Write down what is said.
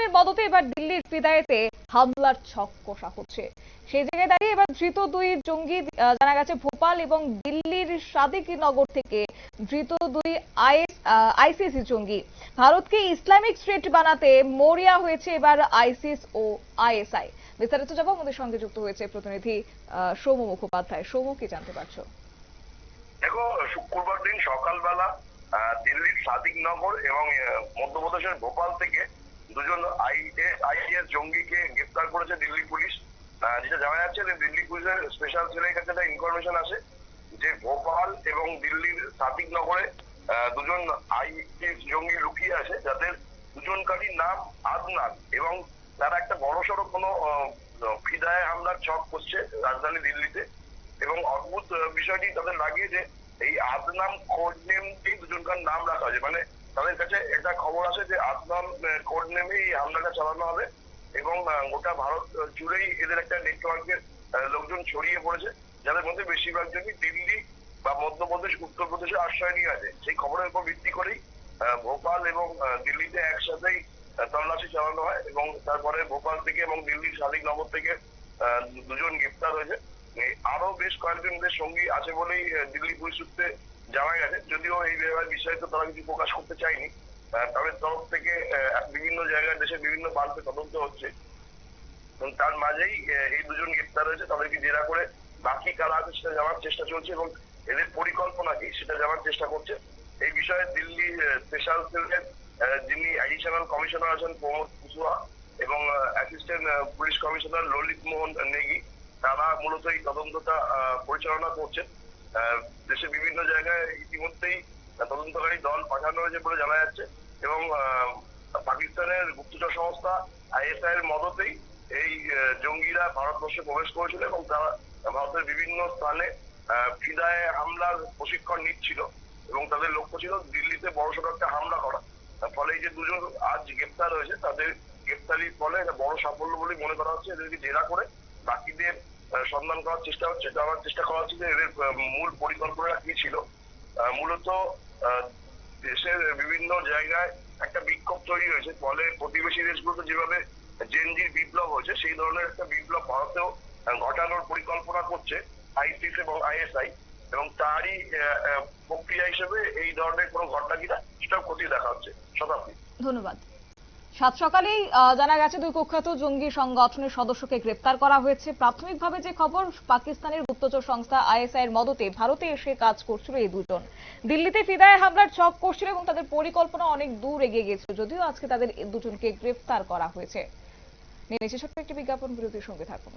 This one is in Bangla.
পাকিস্তানের মদতে এবার দিল্লির ফিদায়েতে হামলার ছক কষা হচ্ছে। সেই জায়গায় দাঁড়িয়ে এবার ধৃত দুই জঙ্গি জানা গেছে ভোপাল এবং দিল্লির সাদেকিনগর থেকে ধৃত দুই আইসিসি জঙ্গি। ভারতকে ইসলামিক স্টেট বানাতে মরিয়া হয়েছে এবার আইসিস ও আইএসআই। বিস্তারিত যাব আমাদের সঙ্গে যুক্ত হয়েছে প্রতিনিধি সৌম্য মুখোপাধ্যায়। সৌম্য, কি জানতে পারছ? দেখো, শুক্রবার দিন সকালবেলা দিল্লির সাদিকনগর এবং মধ্যপ্রদেশের ভোপাল থেকে দুজন আইএস জঙ্গিকে গ্রেপ্তার করেছে দিল্লি পুলিশ। যেটা জানা যাচ্ছে যে দিল্লি পুলিশের স্পেশাল সেলের কাছে একটা ইনফরমেশন আছে যে ভোপাল এবং দিল্লির সাদিকনগরে আহ, দুজন আইএস জঙ্গি লুকিয়ে আছে যাদের দুজনকারই নাম আদনান এবং তারা একটা বড়সড় কোনো ফিদায় হামলার ছক করছে রাজধানী দিল্লিতে। এবং অদ্ভুত বিষয়টি তাদের লাগে যে এই আদনাম কোড নেমকেই দুজনকার নাম রাখা হয়েছে। মানে তাদের কাছে একটা খবর আছে যে আদনাম কোড নেমে এই হামলাটা চালানো হবে এবং গোটা ভারত জুড়েই এদের একটা নেটওয়ার্কের লোকজন ছড়িয়ে পড়েছে যাদের মধ্যে বেশিরভাগ জনই দিল্লি বা মধ্যপ্রদেশ উত্তরপ্রদেশে আশ্রয় নিয়ে আছে। সেই খবরের উপর ভিত্তি করেই ভোপাল এবং দিল্লিতে একসাথেই তল্লাশি চালানো হয় এবং তারপরে ভোপাল থেকে এবং দিল্লির শালিকনগর থেকে আহ, দুজন গ্রেপ্তার হয়েছে। আরও বেশ কয়েকজনদের সঙ্গী আছে বলেই দিল্লি পুলিশ সূত্রে জানা গেছে, যদিও এই ব্যাপারে বিস্তারিত তারা কিছু প্রকাশ করতে চায়নি। তাদের তরফ থেকে বিভিন্ন জায়গায় দেশে বিভিন্ন প্রান্তে তদন্ত হচ্ছে। এবং তার মাঝেই এই দুজন গ্রেপ্তার হয়েছে, তাদেরকে জেরা করে বাকি কারা আছে সেটা জানার চেষ্টা চলছে এবং এদের পরিকল্পনা কি সেটা জানার চেষ্টা করছে। এই বিষয়ে দিল্লি স্পেশাল সেলের যিনি অ্যাডিশনাল কমিশনার আছেন, প্রমোদ কুশওয়া এবং assistant police commissioner Lalit Mohan Negi, তারা মূলত এই তদন্তটা পরিচালনা করছেন। দেশের বিভিন্ন জায়গায় ইতিমধ্যেই তদন্তকারী দল পাঠানো হয়েছে বলে জানা যাচ্ছে এবং পাকিস্তানের গুপ্তচর সংস্থা আইএসআই এর মদতেই এই জঙ্গিরা ভারতবর্ষে প্রবেশ করেছিল এবং তারা ভারতের বিভিন্ন স্থানে ফিদায় হামলার প্রশিক্ষণ নিচ্ছিল এবং তাদের লক্ষ্য ছিল দিল্লিতে বড়সড় একটা হামলা করা। ফলে এই যে দুজন আজ গ্রেপ্তার হয়েছে, তাদের গ্রেপ্তারির ফলে বড় সাফল্য বলে মনে করা হচ্ছে। এদেরকে জেরা করে বাকিদের সন্ধান করার চেষ্টা হচ্ছে, জানার চেষ্টা করা হচ্ছে যে এদের মূল পরিকল্পনা কি ছিল। মূলত দেশের বিভিন্ন জায়গায় একটা বিক্ষোভ তৈরি হয়েছে, ফলে প্রতিবেশী দেশগুলোতে যেভাবে জেনজির বিপ্লব হয়েছে, সেই ধরনের একটা বিপ্লব ভারতেও ঘটানোর পরিকল্পনা করছে আইসিস এবং আইএসআই এবং তারই প্রক্রিয়া হিসেবে এই ধরনের কোনো ঘটনা কিনা, সেটাও খতিয়ে দেখা হচ্ছে। শতাব্দী। ধন্যবাদ। সাত সকালেই জানা গেছে দুই কুখ্যাত জঙ্গি সংগঠনের সদস্যকে গ্রেপ্তার করা হয়েছে। প্রাথমিকভাবে যে খবর, পাকিস্তানের গুপ্তচর সংস্থা আইএসআই এর মদতে ভারতে এসে কাজ করছিল এই দুজন। দিল্লিতে ফিদায় হামলার চক করছিল এবং তাদের পরিকল্পনা অনেক দূর এগিয়ে গিয়েছিল, যদিও আজকে তাদের দুজনকে গ্রেপ্তার করা হয়েছে। নিয়ে ছোট্ট একটি বিজ্ঞাপন বিরতির সঙ্গে থাকুন।